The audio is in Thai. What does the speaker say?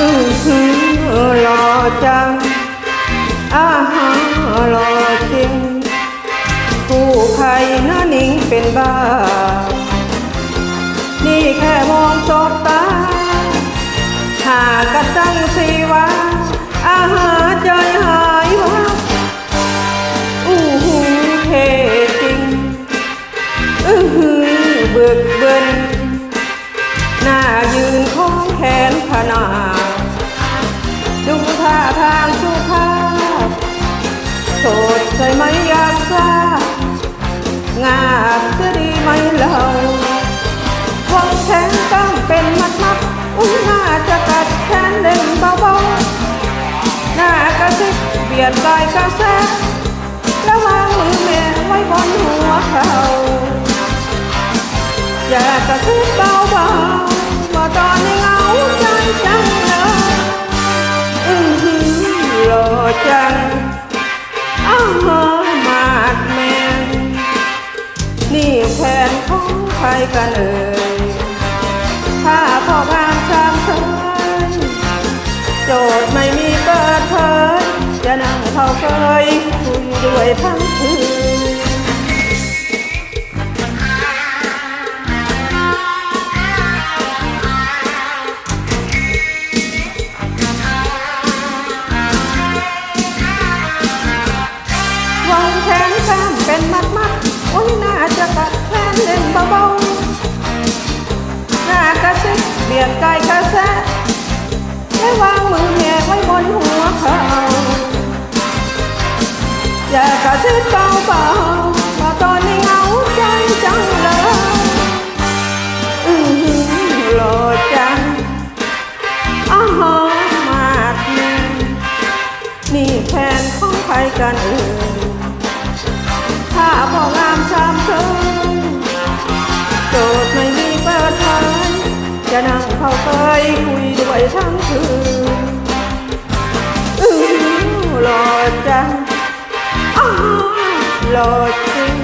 อือหือหล่อจังอาหารหล่อจริงผู้ใครหน้านิ่งเป็นบ้า นี่แค่มองสบตา หากกระตั้งสีวาอาหารใจหายวับอู้หูเทจริง อือหือเบิกเบินหน้ายืนของแขนขนาด ท่าทางสุภาพโสดใช่ไหมอยากทราบงาบจะดีไหมเราวงแขนต้องเป็นมัดมัดอุ้ยน่าจะกัดแขนเล่นเบาๆหน้ากระซิบเบียดกายกระแซะแล้ววางมือแม่ไว้บนหัว งอ้าวมาดแมนนี่แฟนของใครกันเอ่ยถ้าพ่องามสามเชยโจทย์ไม่มีเปิดเผยจะนั่งเข้าเคยคุยด้วยทั้งคืนางแขนข้ามเป็นมัดมัดโอ้ยน่าจะกัดแขนเล่นเบาๆหน้ากระซิบเบียดกายกระแซะและวางมือแม่ไว้บนหัวเขาอย่ากระซิบเบาๆว่าตอนนี้เหงาใจจังเลยอือหือหล่อจังอ้าวมาดแมนนี่แฟนของใครกันเอ่ย เข้าเคยคุยด้วยทั้งคืนอือหล่อจังอ้าวหล่อจริงอือหล่อจัง